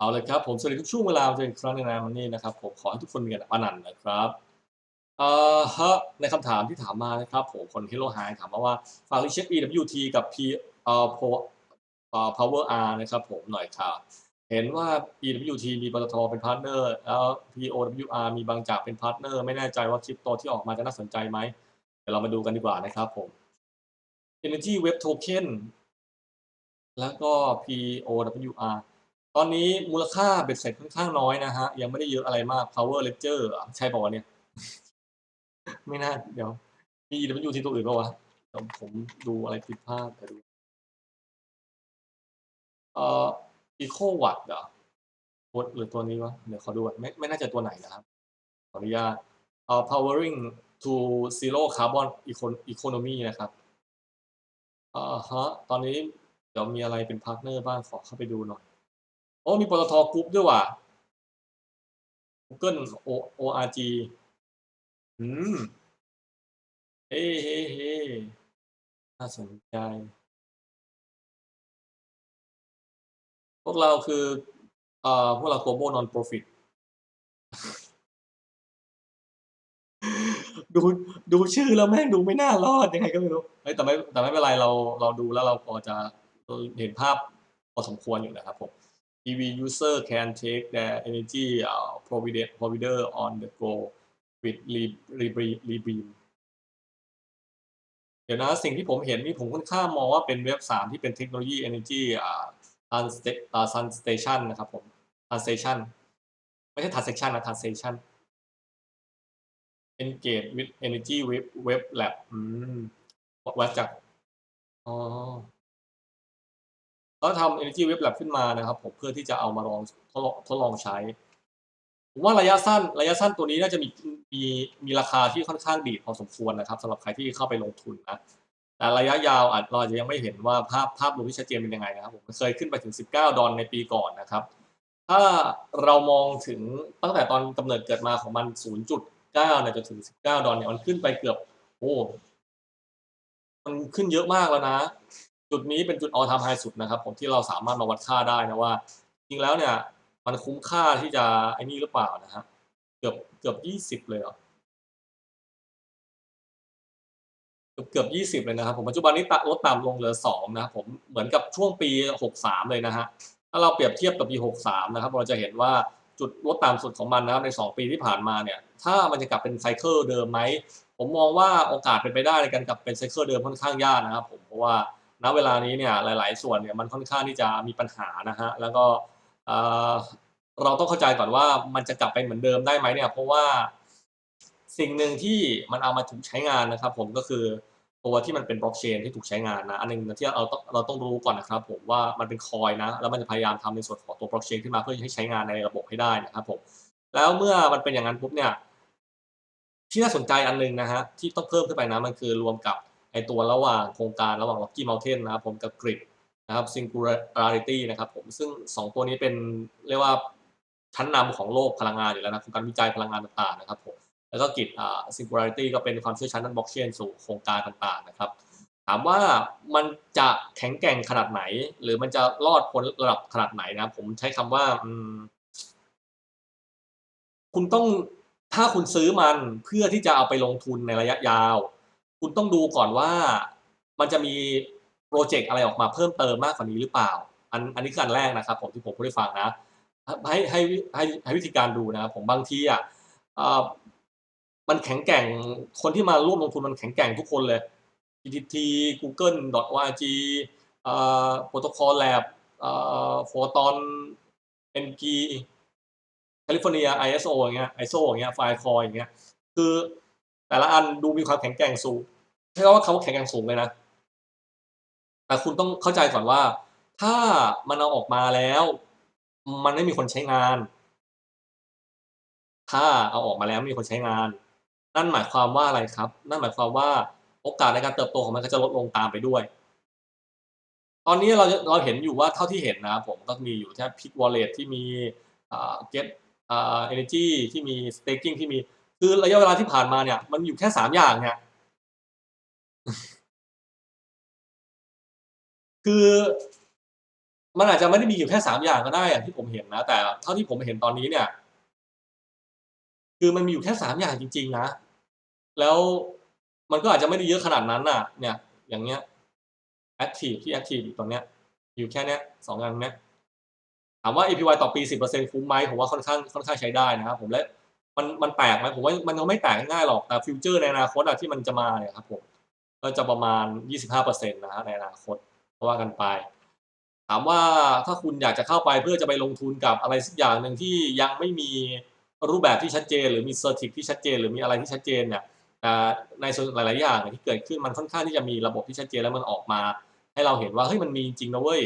เอาเลยครับผมสวัสดีทุกช่วงเวลาเจอครั้งหนึงนะมันนี่นะครับผมขอให้ทุกคนมีกันอนันต์นะครับเอ่อฮะในคำถามที่ถามมานะครับผมคน Hello High ถามมาว่าฝากรีเช็ค EWT กับ P เอ่อ Pro เอ่อ Power R นะครับผมหน่อยค่ะเห็นว่า EWT มีปตทเป็นพาร์ทเนอร์แล้ว POWR มีบางจากเป็นพาร์ทเนอร์ไม่แน่ใจว่าคริปโตที่ออกมาจะน่าสนใจไหมเดี๋ยวเรามาดูกันดีกว่านะครับผม Energy Web Token แล้วก็ POWR ตอนนี้มูลค่าเบ็ดเสร็จค่อนข้างน้อยนะฮะ ยังไม่ได้เยอะอะไรมาก Power ledger ใช่ป่าวะเนี่ย ไม่น่า เดี๋ยว มี EWT ตัวอื่นป่าวะเดี๋ยวผมดูอะไรผิดพลาดเดี๋ยวดู เอ่อ Eco Watt เหรอตัวหรือตัวนี้วะ เดี๋ยวขอดูก่อนไม่ไม่น่าจะตัวไหนนะครับ ขออนุญาต เอ่อ powering to zero carbon economy นะครับอ่าฮะ ตอนนี้เดี๋ยวมีอะไรเป็นพาร์ทเนอร์บ้างขอเข้าไปดูหน่อย อ้มีปตทกรุ๊ปด้วยว่ะ Google O ORG อืม เฮ้เฮ้เฮ้น่าสนใจ พวกเราคือเอ่อพวกเรา global non profit ดูดูชื่อแล้วแม่งดูไม่น่ารอดยังไงก็ไม่รู้เฮ้ยแต่ไม่แต่ไม่เป็นไรเราเราดูแล้วเราพอจะเห็นภาพพอสมควรอยู่นะครับผม EV user can take their energy uh, provider provider on the go with re re re beam เดี๋ยวนะสิ่งที่ผมเห็นนี่ผมค่อนข้างมองว่าเป็นเว็บสามที่เป็นเทคโนโลยี energy อ่า sun sta- อ่า sun station นะครับผม transition ไม่ใช่ transaction นะ transition engage with energy web web lab อืมวัดจากอ๋อ เขาทำ energy web lab ขึ้นมานะครับผมเพื่อที่จะเอามาลองทดลองใช้ผมว่าระยะสั้นระยะสั้นตัวนี้น่าจะมีมีมีราคาที่ค่อนข้างดีพอสมควรนะครับสำหรับใครที่เข้าไปลงทุนนะแต่ระยะยาวอาจเราจะยังไม่เห็นว่าภาพภาพรวมที่ชัดเจนเป็นยังไงนะครับผมเคยขึ้นไปถึง 19 ดอลในปีก่อนนะครับ ถ้าเรามองถึงตั้งแต่ตอนกำเนิดเกิดมาของมัน 0.9เนี่ยจนถึง 19 ดอลเนี่ยมันขึ้นไปเกือบโอ้มันขึ้นเยอะมากแล้วนะ จุดนี้เป็นจุด all time high สุดนะครับผมที่เราสามารถมาวัดค่าได้นะว่า จริงแล้วเนี่ยมันคุ้มค่าที่จะไอ้นี่หรือเปล่านะฮะเกือบเกือบยี่สิบเลยเหรอเกือบเกือบยี่สิบเลยนะครับผมปัจจุบันนี้ตะลดต่ำลงเหลือสองนะครับผมเหมือนกับช่วงปีหกสามเลยนะฮะถ้าเราเปรียบเทียบกับปีหกสามนะครับเราจะเห็นว่าจุดลดต่ำสุดของมันนะครับในสองปีที่ผ่านมาเนี่ยถ้ามันจะกลับเป็นไซเคิลเดิมไหมผมมองว่าโอกาสเป็นไปได้ในการกลับเป็นไซเคิลเดิมค่อนข้างยากนะครับผมเพราะว่า ณเวลานี้เนี่ยหลาย ๆ ส่วนเนี่ยมันค่อนข้างที่จะมีปัญหานะฮะแล้วก็เราต้องเข้าใจก่อนว่ามันจะกลับไปเหมือนเดิมได้ไหมเนี่ยเพราะว่าสิ่งหนึ่งที่มันเอามาถูกใช้งานนะครับผมก็คือตัวที่มันเป็นบล็อกเชนที่ถูกใช้งานนะอันหนึงที่เราต้องเราต้องรู้ก่อนนะครับผมว่ามันเป็นคอยนะแล้วมันจะพยายามทำในส่วนของตัวบล็อกเชนขึ้นมาเพื่อให้ใช้งานในระบบให้ได้นะครับผมแล้วเมื่อมันเป็นอย่างนั้นปุ๊บเนี่ยที่น่าสนใจอันหนึงนะฮะที่ต้องเพิ่มขึ้นไปนะมันคือรวมกับ ไอตัวระหว่างโครงการระหว่าง Rocky Mountain นะครับผมกับ Grid นะครับ Singularity นะครับผมซึ่งสองตัวนี้เป็นเรียกว่าชั้นนำของโลกพลังงานอยู่แล้วนะโครงการวิจัยพลังงานต่างๆนะครับผมแล้วก็กิจอ่า Singularity ก็เป็นความเชี่ยวชาญด้านบล็อกเชนสู่โครงการต่างๆนะครับถามว่ามันจะแข็งแกร่งขนาดไหน หรือมันจะรอดพ้นระดับขนาดไหนนะผมใช้คำว่าคุณต้องถ้าคุณซื้อมันเพื่อที่จะเอาไปลงทุนในระยะยาว คุณต้องดูก่อนว่ามันจะมีโปรเจกต์อะไรออกมาเพิ่มเติมมากกว่านี้หรือเปล่า อันอันนี้คืออันแรกนะครับ ผมที่ผมพูดให้ฟังนะ ให้ให้ให้ให้วิธีการดูนะครับผมบางทีอะมันแข็งแกร่งคนที่มาร่วมลงทุนมันแข็งแกร่งทุกคนเลย PTT Google org เอ่อ Protocol Lab เอ่อ Photon NG แคลิฟอร์เนีย ISO อย่างเงี้ย ISO อย่างเงี้ยไฟคอยอย่างเงี้ย คือ แต่ละอันดูมีความแข็งแกร่งสูงใช้คำว่าคำว่าแข็งแกร่งสูงเลยนะ แต่คุณต้องเข้าใจก่อนว่า ถ้ามันเอาออกมาแล้ว มันไม่มีคนใช้งาน ถ้าเอาออกมาแล้วไม่มีคนใช้งาน นั่นหมายความว่าอะไรครับ นั่นหมายความว่าโอกาสในการเติบโตของมันก็จะลดลงตามไปด้วย ตอนนี้เราเราเห็นอยู่ว่าเท่าที่เห็นนะครับผมก็มีอยู่แค่ Pick Wallet ที่มีอ่า Get อ่า Energy ที่มี Staking ที่มี คือระยะเวลาที่ผ่านมาเนี่ย มันอยู่แค่สามอย่างเนี่ยคือมันอาจจะไม่ได้มีอยู่แค่สามอย่างก็ได้อย่างที่ผมเห็นนะ แต่เท่าที่ผมเห็นตอนนี้เนี่ย คือมันมีอยู่แค่สามอย่างจริง ๆ นะ แล้วมันก็อาจจะไม่ได้เยอะขนาดนั้นน่ะ เนี่ย อย่างเงี้ยแอคทีฟที่แอคทีฟอยู่ตรงเนี้ย อยู่แค่เนี้ยสองอันเนี้ยถามว่า APY ต่อปี 10%คุ้มไหมผมว่าค่อนข้างค่อนข้างใช้ได้นะครับผมและ มันมันแตกไหมผมว่ามันยังไม่แตกง่ายหรอกแต่ฟิวเจอร์ในอนาคตอะที่มันจะมาเนี่ยครับผมก็จะประมาณ 25%นะฮะในอนาคตก็ว่ากันไป ถามว่าถ้าคุณอยากจะเข้าไปเพื่อจะไปลงทุนกับอะไรสักอย่างหนึ่งที่ยังไม่มีรูปแบบที่ชัดเจน หรือมีเซอร์ติที่ชัดเจน หรือมีอะไรที่ชัดเจนเนี่ยอ่ในส่วนหลาย ๆ อย่างที่เกิดขึ้นมันค่อนข้างที่จะมีระบบที่ชัดเจนแล้วมันออกมา ให้เราเห็นว่าเฮ้ยมันมีจริงนะเว้ย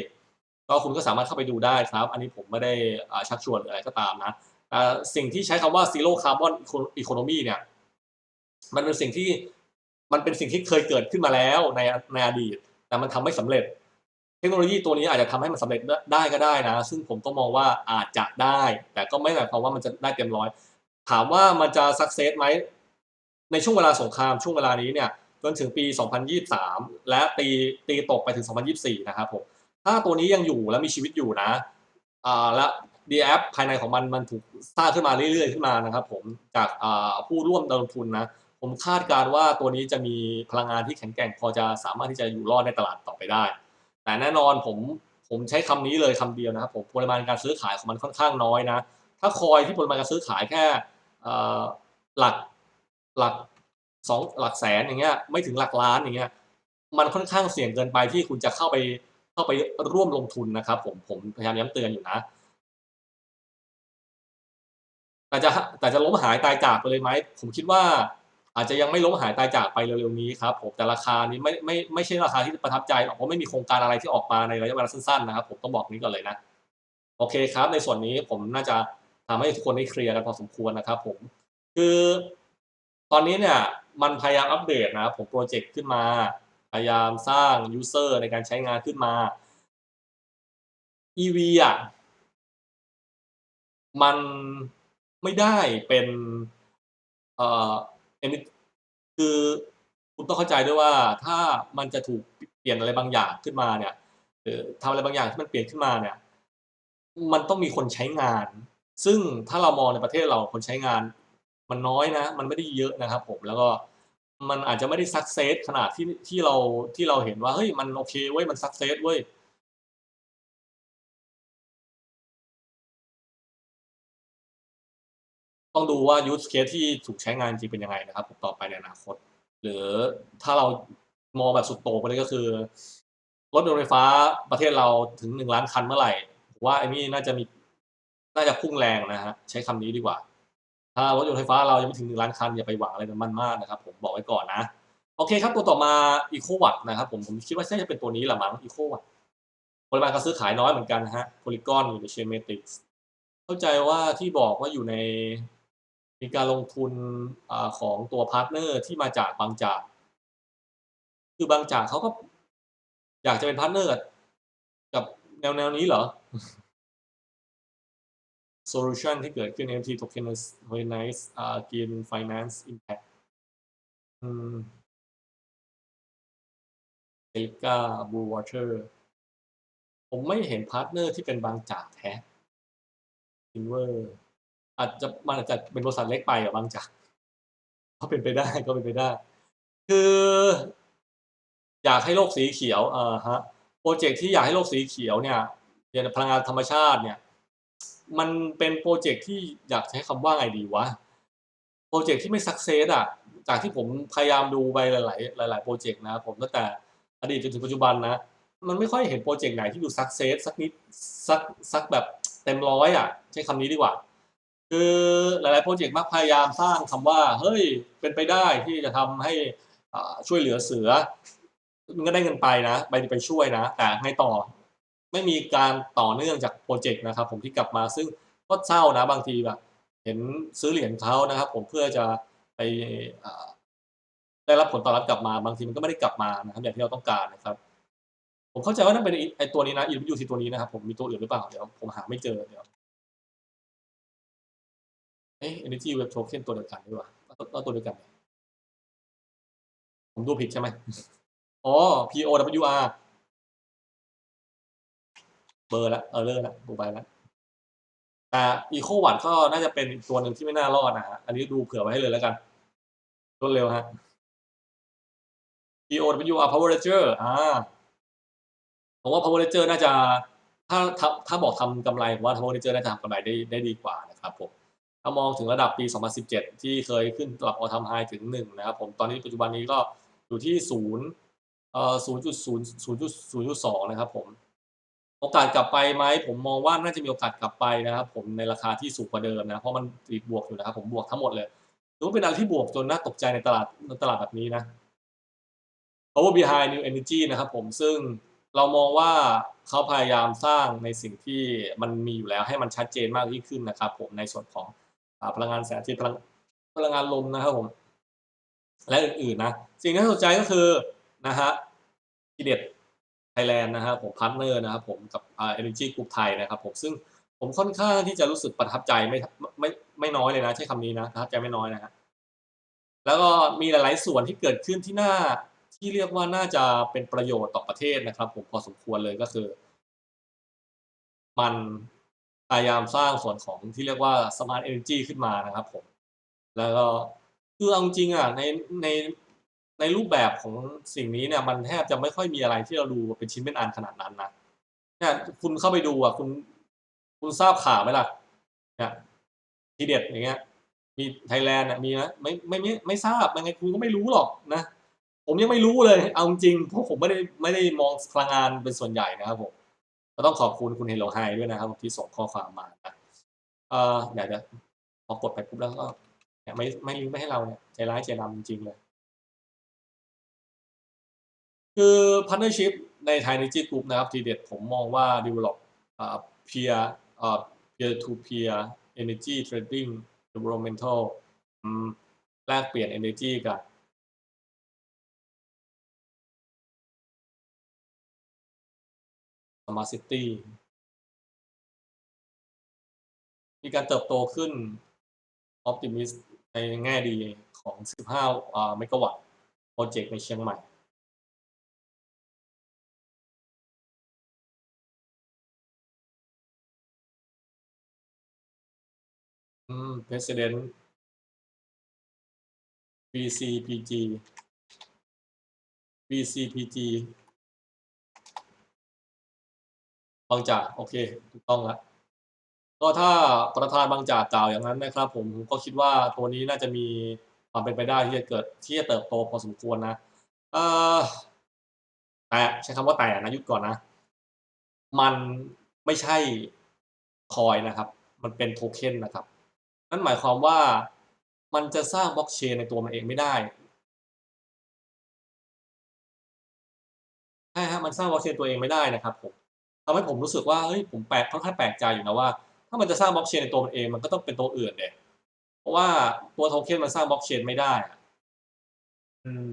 ก็คุณก็สามารถเข้าไปดูได้ครับ อันนี้ผมไม่ได้ชักชวนหรืออะไรก็ตามนะ สิ่งที่ใช้คำว่า zero carbon economy เนี่ยมันเป็นสิ่งที่มันเป็นสิ่งที่เคยเกิดขึ้นมาแล้วในในอดีต แต่มันทำไม่สำเร็จ เทคโนโลยีตัวนี้อาจจะทำให้มันสำเร็จได้ก็ได้นะ ซึ่งผมก็มองว่าอาจจะได้ แต่ก็ไม่หมายความว่ามันจะได้เต็มร้อย ถามว่ามันจะสักเซสไหมในช่วงเวลาสงครามช่วงเวลานี้เนี่ยจนถึงปี 2023 และตีตีตกไปถึง 2024 นะครับผมถ้าตัวนี้ยังอยู่และมีชีวิตอยู่นะอ่าและ d แอปภายในของมันมันถูกสร้างขึ้นมาเรื่อยๆขึ้นมานะครับผมจากผู้ร่วมลงทุนนะผมคาดการว่าตัวนี้จะมีพลังงานที่แข็งแกร่งพอจะสามารถที่จะอยู่รอดในตลาดต่อไปได้ แต่แน่นอนผมผมใช้คำนี้เลยคำเดียวนะครับผมปริมาณการซื้อขายของมันค่อนข้างน้อยนะถ้าคอยที่ปริมาณการซื้อขายแค่หลักหลักสองหลักแสนอย่างเงี้ยไม่ถึงหลักล้านอย่างเงี้ยมันค่อนข้างเสี่ยงเกินไปที่คุณจะเข้าไปเข้าไปร่วมลงทุนนะครับผมผมพยายามย้ำเตือนอยู่นะ แต่จะแต่จะล้มหายตายจากไปเลยไหมผมคิดว่า อาจจะยังไม่ล้มหายตายจากไปเร็วๆนี้ครับผมแต่ราคานี้ไม่ไม่ไม่ใช่ราคาที่ประทับใจหรอกเพราะไม่มีโครงการอะไรที่ออกมาในระยะเวลาสั้นๆนะครับผมต้องบอกนี้ก่อนเลยนะโอเคครับ ในส่วนนี้ผมน่าจะทำให้ทุกคนได้เคลียร์กันพอสมควรนะครับ ผม คือตอนนี้เนี่ยมันพยายามอัปเดตนะครับผมโปรเจกต์ขึ้นมา พยายามสร้างยูเซอร์ในการใช้งานขึ้นมา EV อะมัน ไม่ได้เป็นเอ่อคือคุณต้องเข้าใจด้วยว่าถ้ามันจะถูกเปลี่ยนอะไรบางอย่างขึ้นมาเนี่ยหรือทำอะไรบางอย่างที่มันเปลี่ยนขึ้นมาเนี่ย มันต้องมีคนใช้งาน ซึ่งถ้าเรามองในประเทศเราคนใช้งาน มันน้อยนะ มันไม่ได้เยอะนะครับ ผมแล้วก็มันอาจจะไม่ได้สักเซสขนาดที่ที่เราที่เราเห็นว่าเฮ้ยมันโอเคเว้ยมันสักเซสเว้ย ต้องดูว่า use case ที่ถูกใช้งานจริงเป็นยังไงนะครับต่อไปในอนาคต หรือถ้าเรามองแบบสุดโต่งไปเลยก็คือ รถยนต์ไฟฟ้าประเทศเราถึงหนึ่งล้านคันเมื่อไหร่ผมว่าไอ้นี่น่าจะมีน่าจะพุ่งแรงนะฮะใช้คำนี้ดีกว่า ถ้ารถยนต์ไฟฟ้าเรายังไม่ถึงหนึ่งล้านคันอย่าไปหวังอะไรมันมากนะครับ ผมบอกไว้ก่อนนะ โอเคครับตัวต่อมา Eco Watt นะครับผมผมคิดว่าน่าจะเป็นตัวนี้แหละมั้ง Eco Watt ปริมาณการซื้อขายน้อยเหมือนกันนะฮะ Polygon อยู่ใน Chain Matrix เข้าใจว่าที่บอกว่าอยู่ใน มีการลงทุนอของตัวพาร์ทเนอร์ที่มาจากบางจาก คือบางจากเขาก็อยากจะเป็นพาร์ทเนอร์กับแนวแนวนี้เหรอ solution ที่เกิดขึ้น NFT tokenize tokenize อ่า green finance impact อืม Elica Blue Water ผมไม่เห็นพาร์ทเนอร์ที่เป็นบางจากแท้ Silver อ อาจจะมันอาจจะเป็นบริษัทเล็กไปกับบางจากก็เป็นไปได้ก็เป็นไปได้ คือ อยากให้โลกสีเขียวอ่าฮะโปรเจกต์ที่อยากให้โลกสีเขียวเนี่ยเรียนพลังงานธรรมชาติเนี่ย มันเป็นโปรเจกต์ที่อยากใช้คำว่าไงดีวะโปรเจกต์ที่ไม่สักเซสอะ จากที่ผมพยายามดูไปหลาย ๆ หลาย ๆ โปรเจกต์นะ ผมตั้งแต่อดีตจนถึงปัจจุบันนะมันไม่ค่อยเห็นโปรเจกต์ไหนที่ดูสักเซสสักนิดสักสักแบบเต็มร้อยอะ ใช้คำนี้ดีกว่า คือหลายๆโปรเจกต์มักพยายามสร้างคำว่า เฮ้ย เป็นไปได้ที่จะทำให้ช่วยเหลือเสือมันก็ได้เงินไปนะไปไปช่วยนะแต่ไงต่อไม่มีการต่อเนื่องจากโปรเจกต์นะครับ ผมที่กลับมาซึ่งก็เศร้านะบางทีแบบเห็นซื้อเหรียญเขานะครับ ผมเพื่อจะไปได้รับผลตอบรับกลับมาบางทีมันก็ไม่ได้กลับมานะครับอย่างที่เราต้องการนะครับ ผมเข้าใจว่านั่นเป็นไอ้ตัวนี้นะ EWC ตัวนี้นะครับ ผมมีตัวอื่นหรือเปล่าเดี๋ยวผมหาไม่เจอเดี๋ยว อ๊ะ Energy Web Token ตัวเดียวกันดีกว่าเอาตัวเดียวกัน ผมดูผิดใช่ไหมอ๋อ POWR เบอร์ล้วเออเลอร์ล้วดูไปล้วแต่อีโควัตก็น่าจะเป็นตัวหนึ่งที่ไม่น่ารอดนะฮะ อันนี้ดูเผื่อไว้ให้เลยแล้วกันรวดเร็วฮะ POW R Power Ledger อ่าผมว่า Power Ledger น่าจะถ้าถ้าถ้าบอกทำกำไรผมว่า Power Ledger น่าจะทำกำไรได้ได้ดีกว่านะครับผม ถ้ามองถึงระดับปี 2017 ที่เคยขึ้นระดับ all time high ถึง 1 นะครับผมตอนนี้ปัจจุบันนี้ก็อยู่ที่0เอ่อ0.0 0.0.2 นะครับผมโอกาสกลับไปไหมผมมองว่าน่าจะมีโอกาสกลับไปนะครับ ผมในราคาที่สูงกว่าเดิมนะเพราะมันติดบวกอยู่นะครับ ผมบวกทั้งหมดเลยถือว่เป็นอะไรที่บวกจนน่าตกใจในตลาดในตลาดแบบนี้นะ Power behind new energy นะครับผมซึ่งเรามองว่าเขาพยายามสร้างในสิ่งที่มันมีอยู่แล้วให้มันชัดเจนมากยิ่งขึ้นนะครับ ผมในส่วนของ พลังงานแสงอาทิตย์พลังพลังงานลมนะครับผมและอื่นๆนะสิ่งที่น่าสนใจก็คือนะฮะทีเด็ดไทยแลนด์นะครับผมพาร์ทเนอร์นะครับผมกับเอ่า Energy Group ไทยนะครับผมซึ่งผมค่อนข้างที่จะรู้สึกประทับใจไม่ไม่ไม่น้อยเลยนะ ใช้คำนี้นะประทับใจไม่น้อยนะฮะแล้วก็มีหลายๆส่วนที่เกิดขึ้นที่น่าที่เรียกว่าน่าจะเป็นประโยชน์ต่อประเทศนะครับ ผมพอสมควรเลยก็คือ มัน พยายามสร้างส่วนของที่เรียกว่า Smart Energy ขึ้นมานะครับผม แล้วก็คือเอาจริงอะในในในรูปแบบของสิ่งนี้เนี่ยมันแทบจะไม่ค่อยมีอะไรที่เราดูเป็นชิ้นเป็นอันขนาดนั้นนะเนี่ยคุณเข้าไปดูอะคุณคุณทราบข่าวไหมล่ะเนี่ยทีเด็ดอย่างเงี้ย มีไทยแลนด์อะมีนะไม่ไม่ไม่ไม่ทราบยังไงคุณก็ไม่รู้หรอกนะ ผมยังไม่รู้เลย เอาจริงเพราะผมไม่ได้ไม่ได้มองพลังงานเป็นส่วนใหญ่นะครับผม ก็ต้องขอบคุณคุณเฮโลไฮด้วยนะครับที่ส่งข้อความมานะเอ่อเดี๋ยวจะพอกดไปปุ๊บแล้วก็เนี่ยไม่ไม่ลิงก์ไปให้เราเนี่ยใจร้ายใจดำจริงๆเลยคือ partnership ใน Thai Energy Group นะครับ ทีเด็ดผมมองว่า develop อ่า peer อ่า peer to peer energy trading developmental แลกเปลี่ยน energy กั น Smart City มีการเติบโตขึ้น optimist ในแง่ดีของ 15เมกะวัตต์โปรเจกต์ในเชียงใหม่ อืม President BCPG BCPG างจากโอเคถูกต้องแล้วก็ถ้าประธานบางจากกล่าวอย่างนั้นนะครับ ผมก็คิดว่าตัวนี้น่าจะมีความเป็นไปได้ที่จะเกิดที่จะเติบโตพอสมควรนะเออแต่ใช้คำว่าแต่นะหยุดก่อนนะ มันไม่ใช่คอยนะครับ มันเป็นโทเค็นนะครับ นั่นหมายความว่ามันจะสร้างบล็อกเชนในตัวมันเองไม่ได้ใช่ฮะมันสร้างบล็อกเชนตัวเองไม่ได้นะครับผม ทำให้ผมรู้สึกว่าเฮ้ยผมแปลกค่อนข้างแปลกใจอยู่นะว่า ถ้ามันจะสร้างบล็อกเชนในตัวมันเองมันก็ต้องเป็นตัวอื่นเดยเพราะว่าตัวโทเค็นมันสร้างบล็อกเชนไม่ได้อะอืม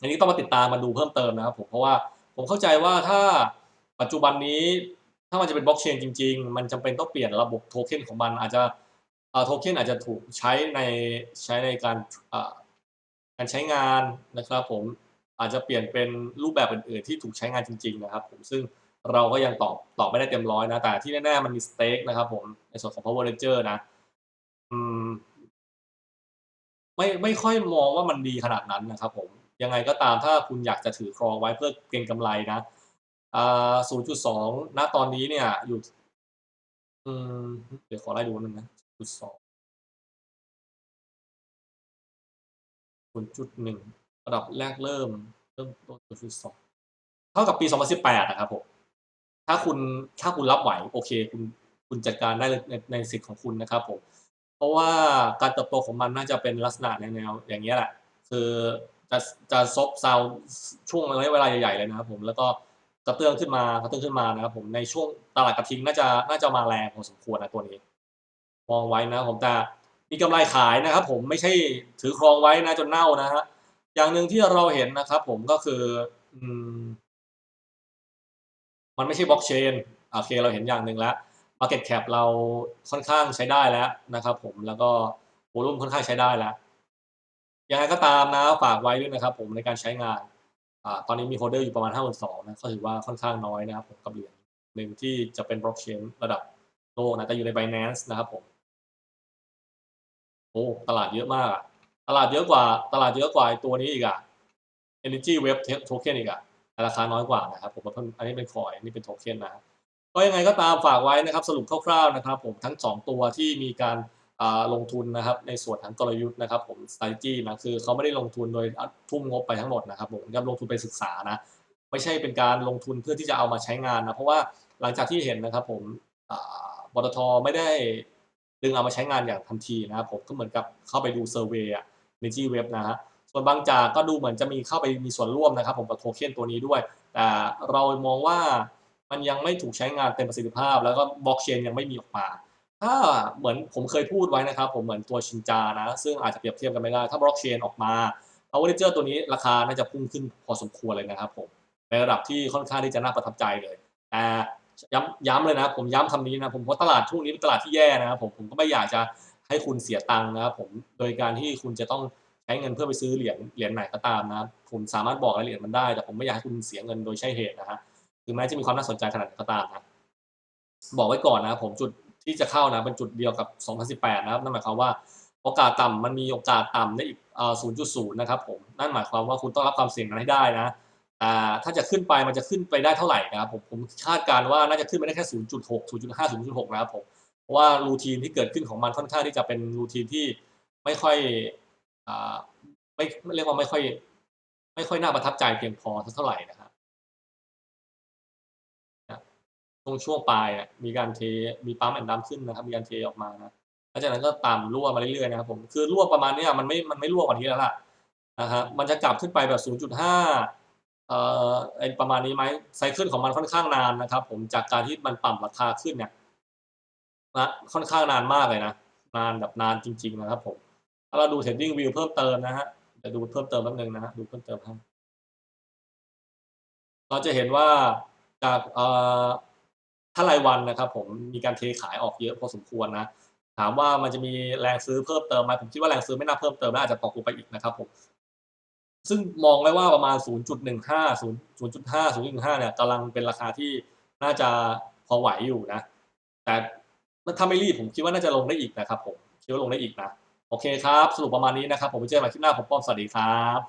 อันนี้ต้องมาติดตามมาดูเพิ่มเติมนะครับผมเพราะว่าผมเข้าใจว่าถ้าปัจจุบันนี้ถ้ามันจะเป็นบล็อกเชนจริง ๆ มันจำเป็นต้องเปลี่ยนระบบโทเค็นของมันอาจจะเอ่อโทเค็นอาจจะถูกใช้ในใช้ในการอ่าการใช้งานนะครับผม อาจจะเปลี่ยนเป็นรูปแบบอื่น ๆ ที่ถูกใช้งานจริง ๆ นะครับ ผมซึ่งเราก็ยังตอบตอบไม่ได้เต็มร้อยนะ แต่ที่แน่ๆมันมีสเต็กนะครับผมในส่วนของ Power Ledger นะอืมไม่ไม่ค่อยมองว่ามันดีขนาดนั้นนะครับผมยังไงก็ตามถ้าคุณอยากจะถือครองไว้เพื่อเก็งกำไรนะอ่า0.2 ณ ตอนนี้เนี่ยอยู่อืมเดี๋ยวขอไล่ดูหนึ่งนะ0.2 0.1 ระดับแรกเริ่มเริ่มต้น0.2เท่ากับปี 2018นะครับผมถ้าคุณถ้าคุณรับไหวโอเค คุณคุณจัดการได้ในในสิทธิ์ของคุณนะครับผมเพราะว่าการเติบโตของมันน่าจะเป็นลักษณะในแนวอย่างเงี้แหละ คือจะจะซบเซาช่วงระยะเวลาใหญ่ๆเลยนะครับผมแล้วก็กระเตื้องขึ้นมากระเตื้องขึ้นมานะครับผมในช่วงตลาดกระทิงน่าจะน่าจะมาแรงพอสมควรนะตัวนี้ มองไว้นะผมแต่มีกำไรขายนะครับผมไม่ใช่ถือครองไว้นะจนเน่านะครับ อย่างหนึ่งที่เราเห็นนะครับผมก็คืออมันไม่ใช่บล็อกเชนโอเคเราเห็นอย่างหนึ่งแล้ว market cap เราค่อนข้างใช้ได้แล้วนะครับผมแล้วก็ volume ค่อนข้างใช้ได้แล้วยังไงก็ตามนะฝากไว้ด้วยนะครับ ผมในการใช้งานอตอนนี้มีโฮเดอร์อยู่ประมาณห้าหมื่นสองนะก็ถือว่าค่อนข้างน้อยนะครับผมกับเหรียญหนึ่งที่จะเป็นบล็อกเชนระดับโลกนะแต่อยู่ใน Binance นะครับผมโอ้ตลาดเยอะมากอะ ตลาดเยอะกว่าตลาดเยอะกว่าไอตัวนี้อีกอะ Energy Web Token อีกอะราคาน้อยกว่านะครับผมอันนี้เป็นคอยอันนี้เป็นโทเค็นนะก็ยังไงก็ตามฝากไว้นะครับสรุปคร่าวๆนะครับผมทั้งสองตัวที่มีการลงทุนนะครับในส่วนทางกลยุทธ์นะครับผม strategy นะคือเขาไม่ได้ลงทุนโดยทุ่มงบไปทั้งหมดนะครับผมกับลงทุนไปศึกษานะไม่ใช่เป็นการลงทุนเพื่อที่จะเอามาใช้งานนะเพราะว่าหลังจากที่เห็นนะครับผมอ่าปตทไม่ได้ดึงเอามาใช้งานอย่างทันทีนะครับผมก็เหมือนกับเข้าไปดูเซอร์เวยอะ นที่เว็บนะฮะส่วนบางจากก็ดูเหมือนจะมีเข้าไปมีส่วนร่วมนะครับ ผมกับโทเค็นตัวนี้ด้วย แต่เรามองว่ามันยังไม่ถูกใช้งานเต็มประสิทธิภาพ แล้วก็บล็อกเชนยังไม่มีออกมา ถ้าเหมือนผมเคยพูดไว้นะครับ ผมเหมือนตัวชินจานะ ซึ่งอาจจะเปรียบเทียบกันไม่ได้ ถ้าบล็อกเชนออกมาเอาวอลเจอร์ตัวนี้ราคาน่าจะพุ่งขึ้นพอสมควรเลยนะครับผมในระดับที่ค่อนข้างที่จะน่าประทับใจเลยแต่ย้ำย้ำเลยนะ ผมย้ำคำนี้นะ ผมว่าตลาดช่วงนี้เป็นตลาดที่แย่นะครับผมผมก็ไม่อยากจะ ให้คุณเสียตังค์นะครับผมโดยการที่คุณจะต้องใช้เงินเพื่อไปซื้อเหรียญเหรียญไหนก็ตามนะครับผมสามารถบอกรายละเอียดมันได้ แต่ผมไม่อยากให้คุณเสียเงินโดยใช่เหตุนะฮะถึงแม้จะมีความน่าสนใจขนาดไหนก็ตามนะบอกไว้ก่อนนะผมจุดที่จะเข้านะเป็นจุดเดียวกับ 2018 นะครับนั่นหมายความว่าโอกาสต่ำมันมีโอกาสต่ำได้อีก0.0 นะครับผมนั่นหมายความว่าคุณต้องรับความเสี่ยงนั้นให้ได้นะอ่ถ้าจะขึ้นไปมันจะขึ้นไปได้เท่าไหร่นะครับผมผมคาดการณ์ว่าน่าจะขึ้นไปได้แค่ 0.6 0.5 0.6 นะครับผม ราะว่ารูทีนที่เกิดขึ้นของมันค่อนข้างที่จะเป็นรูทีนที่ไม่ค่อยอ่าไม่เรียกว่าไม่ค่อย ไม่ค่อยน่าประทับใจเพียงพอสักเท่าไหร่นะครับนะตรงช่วงปลายอะมีการเทมีปั๊มแอนดัมขึ้นนะครับ มีการเทออกมานะหลังจากนั้นก็ตามรั่วมาเรื่อยๆนะครับผมคือรั่วประมาณนี้มันไม่มันไม่รั่วกว่านี้แล้วล่ะนะครับมันจะกลับขึ้นไปแบบ 0.5เอ่อไอประมาณนี้ไหมไซเคิลของมันค่อนข้างนานนะครับ ผมจากการที่มันปรับราคาขึ้นเนี่ย นะค่อนข้างนานมากเลยนะ นานแบบนานจริง ๆ นะครับผม ถ้าเราดู Trading View เพิ่มเติมนะฮะจะดูเพิ่มเติมแป๊บนึงนะฮะดูเพิ่มเติมให้เราจะเห็นว่าจากเอ่อถ้ารายวันนะครับผมมีการเทขายออกเยอะพอสมควรนะ ถามว่ามันจะมีแรงซื้อเพิ่มเติมไหมผมคิดว่าแรงซื้อไม่น่าเพิ่มเติมน่าจะตกลงไปอีกนะครับผมซึ่งมองไว้ว่าประมาณ 0.15 0 0.5 0.15เนี่ยกำลังเป็นราคาที่น่าจะพอไหวอยู่นะ แต่ ถ้าไม่รีบผมคิดว่าน่าจะลงได้อีกนะครับผมคิดว่าลงได้อีกนะโอเคครับ สรุปประมาณนี้นะครับ ผมไปเจอกันใหม่คลิปหน้าผมป้อมสวัสดีครับ